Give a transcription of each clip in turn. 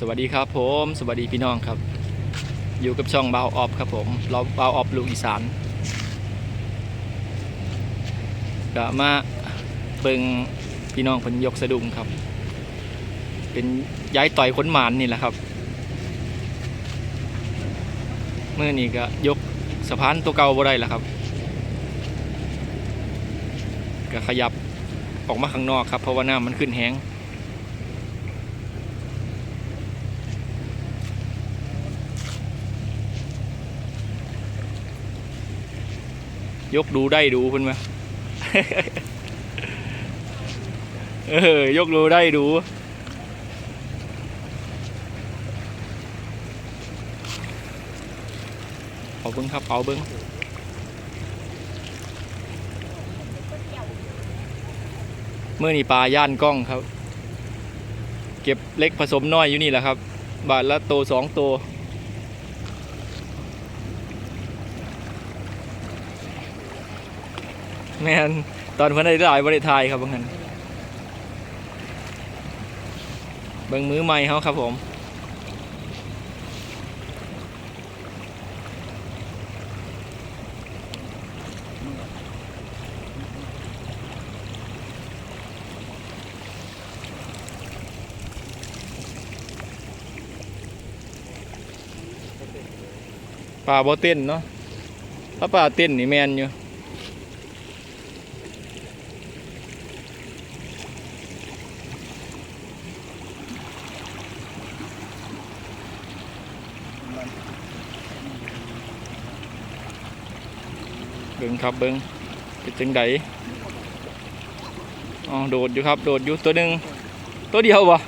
สวัสดีครับผม สวัสดีพี่น้องครับ อยู่กับช่องเบาออฟครับผม เราเบาออฟลูกอีสานก็มาเบิงพี่น้องเพิ่นยกสะดุ้งครับ เป็นย้ายต่อยค้นหมานนี่แหละครับเมื่อนี้ก็ยกสะพานตัวเก่าบ่ได้แล้วครับ ก็ขยับออกมาข้างนอกครับ เพราะว่าน้ำมันขึ้นแห้ง ยกดูได้ดูเพิ่นมาเออยกดูได้ดูเอาเบิ้งครับเอาเบิ้งเมื่อนี่ปลาย่านกล้องครับ เก็บเล็กผสมน้อยอยู่นี่แหละครับ บาทละโตสองโต แม่นตอนเพิ่นได้หลายบริทายครับบางท่านเบิ่งมือใหม่เขาครับผมปลาบ่เต้นเนาะถ้าปลาเต้นนี่แมนอยู่ เบิ่งครับเบิ่งเป็นจังไดอ๋อโดดอยู่ครับ โดดอยู่ตัวหนึ่งตัวเดียววะ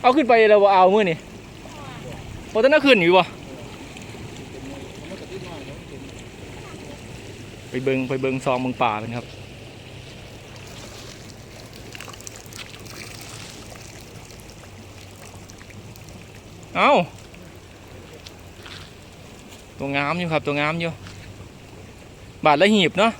เอาขึ้นไปแล้วบ่เอามือนี่โอ้ตอนนั้นขึ้นอยู่วะ ไปเบิงไปเบิงซองเบิงป่าเป็นครับเอาตัวงามอยู่ครับตัวงามอยู่ บาทละหีบเนาะ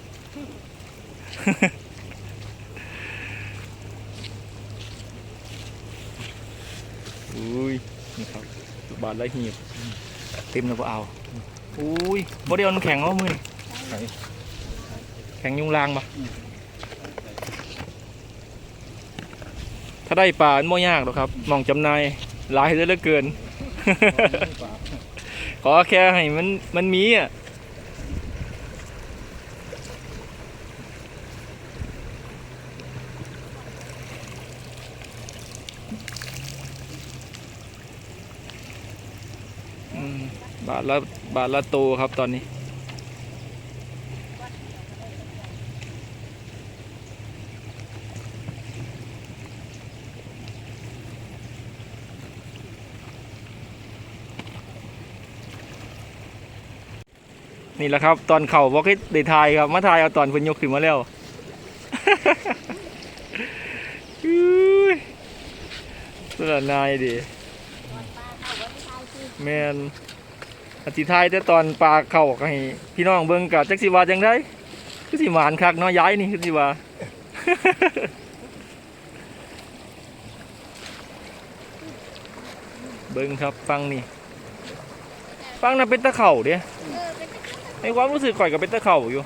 อุ้ยนี่ครับบาทละหีบเต็มแล้วก็เอาอุ้ยบ่ได้เอาน้ำแข็งเอามือนี่ ข็งยุงลางปะถ้าได้ปลามันไม่ยากหรอกครับมองจำนายหลายเหลือเกิน ขอแค่ให้มันมันมีอะบาทละบาทละโตครับตอนนี้ นี่แหละครับ ตอนเข่าบอกให้ได้ทายครับมาทายเอาตอนเพิ่นยกขึ้นมาแล้วอุ้ยสระนายดิแมนอธิทายแต่ตอนปลาเข่าให้พี่น้องเบิ่งกับจักสิวาจังไดคือสิหมานคักเนาะย้ายนี่คือสิว่าเบิ่งครับฟังนี่ฟังน่ะเป็นตะเข่าเด้ ในความรู้สึกข่อยกับเป็นตะเข่าอยู่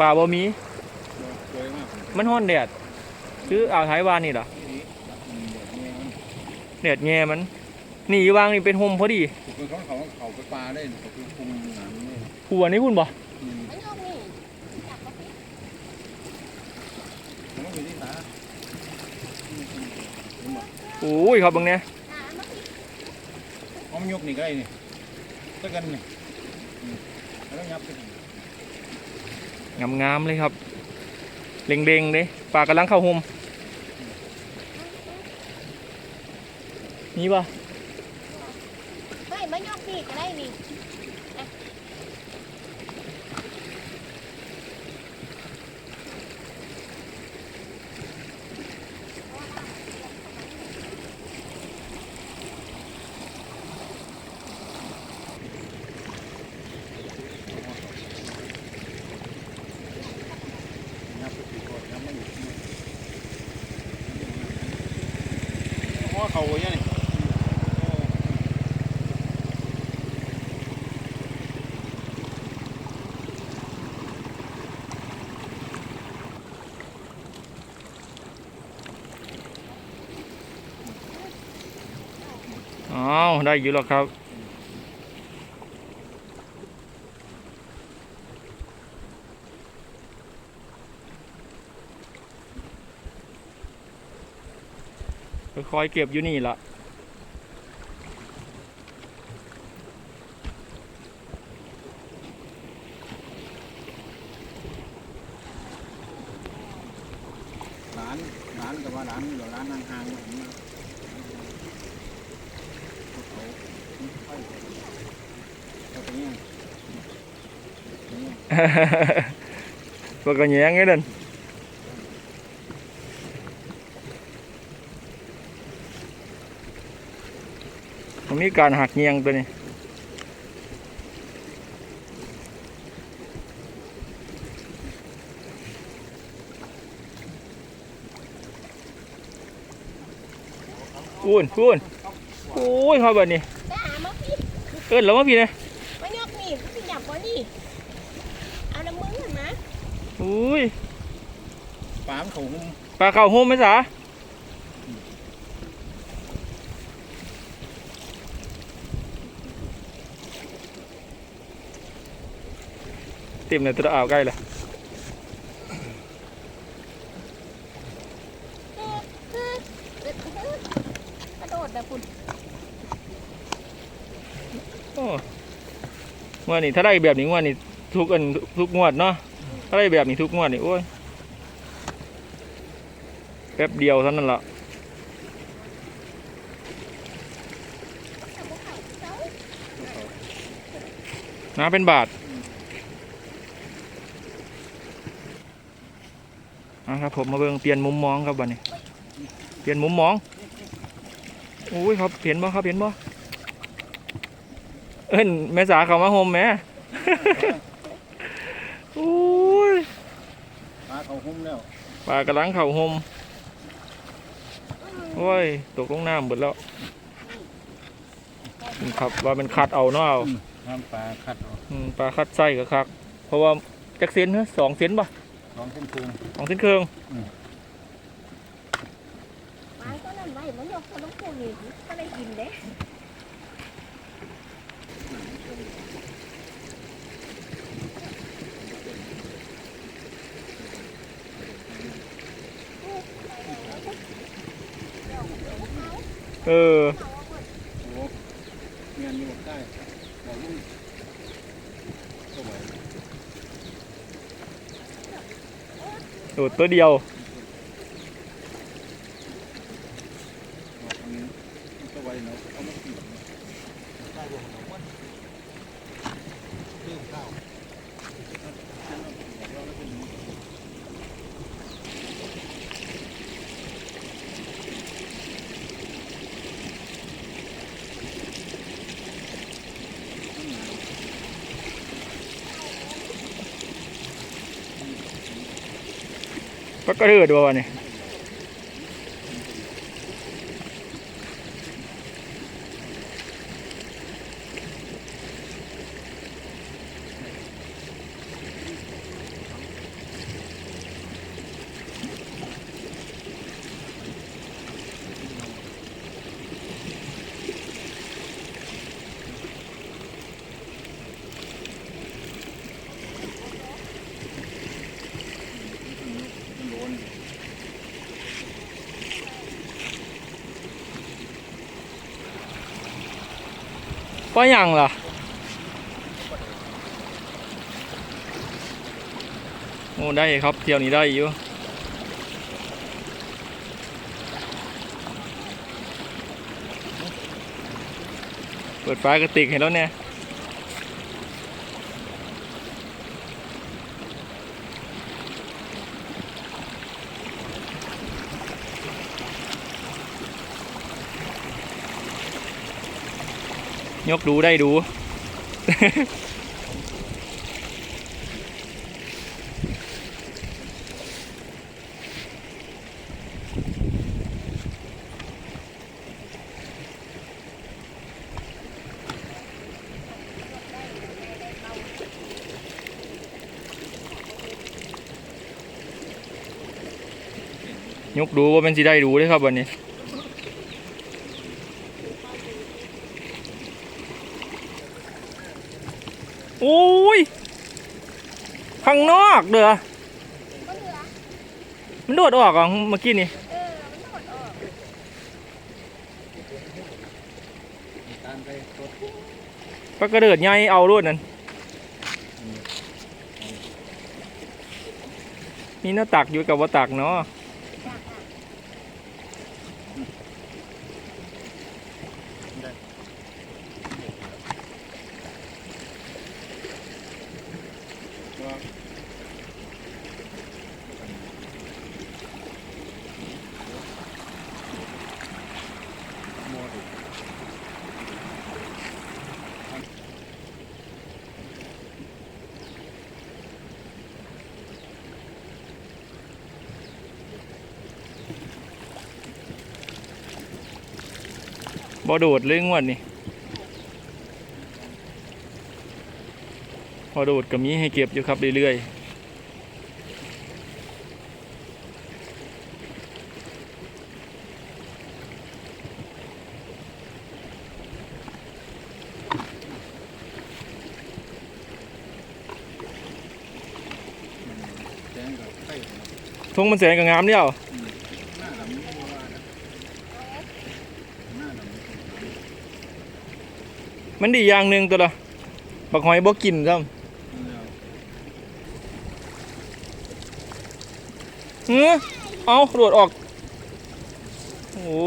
ป่าบ่มี มันห้อนแดดคืออ่าวไทยวานนี่เหรอแดดแง่มันนี่อยู่วางนี่เป็นโฮมพอดีคือเขาเขาเขาไปปลาได้เขาคือคุมหนังนี่หัวนี่คุณบ่อืมมันก็อยู่ที่ขาโอ้ยครับเบางเนี้ยเอามน ยกนี่ก็ได้นี่ตะกันนี่แล้วยับไปงามๆเลยครับเด้งๆเลยปลากำลังเข้าหุมนี่ปะ ไม่มายกนี่ก็ได้นี่ เขาไว้ยังนี่โอ้อ้าวได้อยู่แล้วครับ ค่อยๆเก็บอยู่นี่ละร้านร้านกับว่าร้านเดี๋ยวร้านนางหางๆอย่างนี้นะเขาเขาเขาตรงนี้ตรงนี้พวกกระแยงไงเด่น มันมีการหักเงียงตัวนี้พูนพูนโอ้ยครับแบบนี้ไปหามาพี่เอิ้นแล้วว่าพี่นะมายกนี่พี่หยับกว่านี่เอาน้ำมือเห็นไหมอุ้ยปลามันเขาหุ้มปลาเข่าโฮมไหมสา เต็มเลยตัวอ่าวใกล้เลยกระโดดแบบคุณโอ้งวดนี้ถ้าได้แบบนี้งวดนี้ทุกอันทุกงวดเนาะถ้าได้แบบนี้ทุกงวดนี่โอ้ยแป๊บเดียวเท่านั้นละน้าเป็นบาทนะ ครับผมมาเบิ่งเปลี่ยนมุมมองครับบัดนี้ เปลี่ยนมุมมองโอ้ยครับเห็นบ่ครับเห็นบ่เอิ้นแม่สาเขามาโฮมแหม่โอ้ยปลาเขาหุ้มแล้วปลากระลังเข่าโฮมโอ้ยตกลงน้ำหมดแล้วนี่ครับว่าเป็นคัดเอาเนาะเอาน้ำปลาคัดออกอืมปลาคัดไส้กับคัก เพราะว่าจักเซนเนอะสองเซนป่ะ สองเส้นคืนสองเซนครึ่งไม้ก็นั่นไว้มันยกคนต้องพูดนี่ก็ได้กินเด้เออ โอ้เงียนอยู่ใต้บอกลุงก็ไหว โดดตัวเดียว บอกอันนี้ก็ไหวเนาะเอามากินใต้บอกเอามันเรื่องข้าวเราแล้วเป็นอย่างนี้ ก็กระเดือดวะนี่ป้ายังล่ะโอ้ได้ครับเที่ยวนี้ได้อยู่เปิดฝากระติกเห็นแล้วเนี่ย ยกดูได้ดู ยกดูว่าเป็นสิได้ดูเลยครับวันนี้ โอ้ยข้างนอกเด้อก็เหลือมันโดดออกอะเมื่อกี้นี่เออมันโดดออกการไปกดก็กระเดิดใหญ่เอารวดนั่นมีหน้าตักอยู่กับว่าตักเนาะจ้ะ บ่โดดเลยงวดนี่พอโดดก็มีให้เก็บอยู่ครับเรื่อยแจ้งกับไข่เนาะๆทงมันแสนกับงามเดียว หน้าดำไม่ว่านะหน้าดำ มันดีอย่างหนึ่งตัวละบักหอยบ่กินซ้แล้วำเฮ้อเอาโดดออก โอ้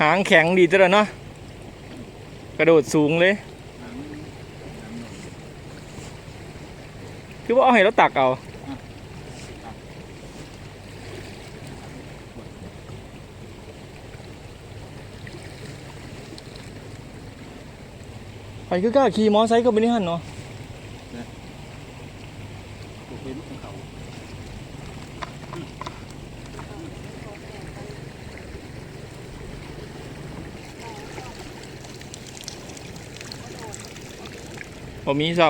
หางแข็งดีจังเลยเนาะกระโดดสูงเลยหางหางหน่อยคือว่าเอาให้เราตักเอา ไปคือกล้าขี่มอไซค์เข้าไปนี่หันเนาะตัวเป็นของเขาบ่มีซ้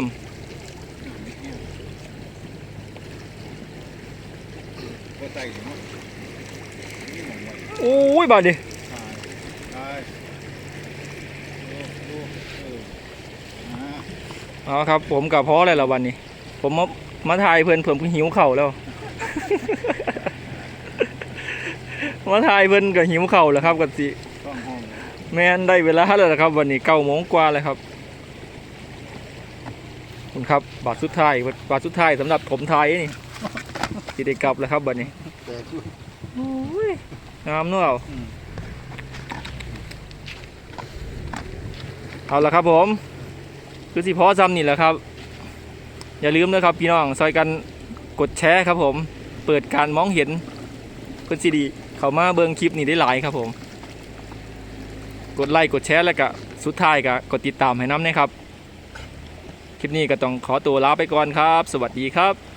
ก็ใส่ถึงว่านี่หมองไว้ำโอ้ยบาดดิ ตายตายโอ้โอ้เอออ่า เอาครับผมกับพ่ออะไรละวันนี้ ผมมามาถ่ายเพื่อนเพื่อนเพิ่งหิวเข่าวแล้ว มาถ่ายเพื่อนก็หิวเข่าวแล้วครับกันสิต้องห้องเลยแม่นได้เวลาแล้วนะครับ วันนี้เก้าโมงกว่าแล้วครับขอบคุณครับบาทสุดท้ายบาทสุดท้ายสำหรับผมไทยนี่สิได้กลับแล้วครับวันนี้แต่คืองามเนาะอืมเอาละครับผม คือสิพอซ้ำนี่แหละครับ อย่าลืมนะครับพี่น้องซอยกันกดแชร์ครับผม เปิดการมองเห็นเพื่อนซีดีเขามาเบิงคลิปนี่ได้หลายครับผม กดไลค์กดแชร์แล้วก็สุดท้ายก็กดติดตามให้น้ำนะครับ คลิปนี้ก็ต้องขอตัวลาไปก่อนครับ สวัสดีครับ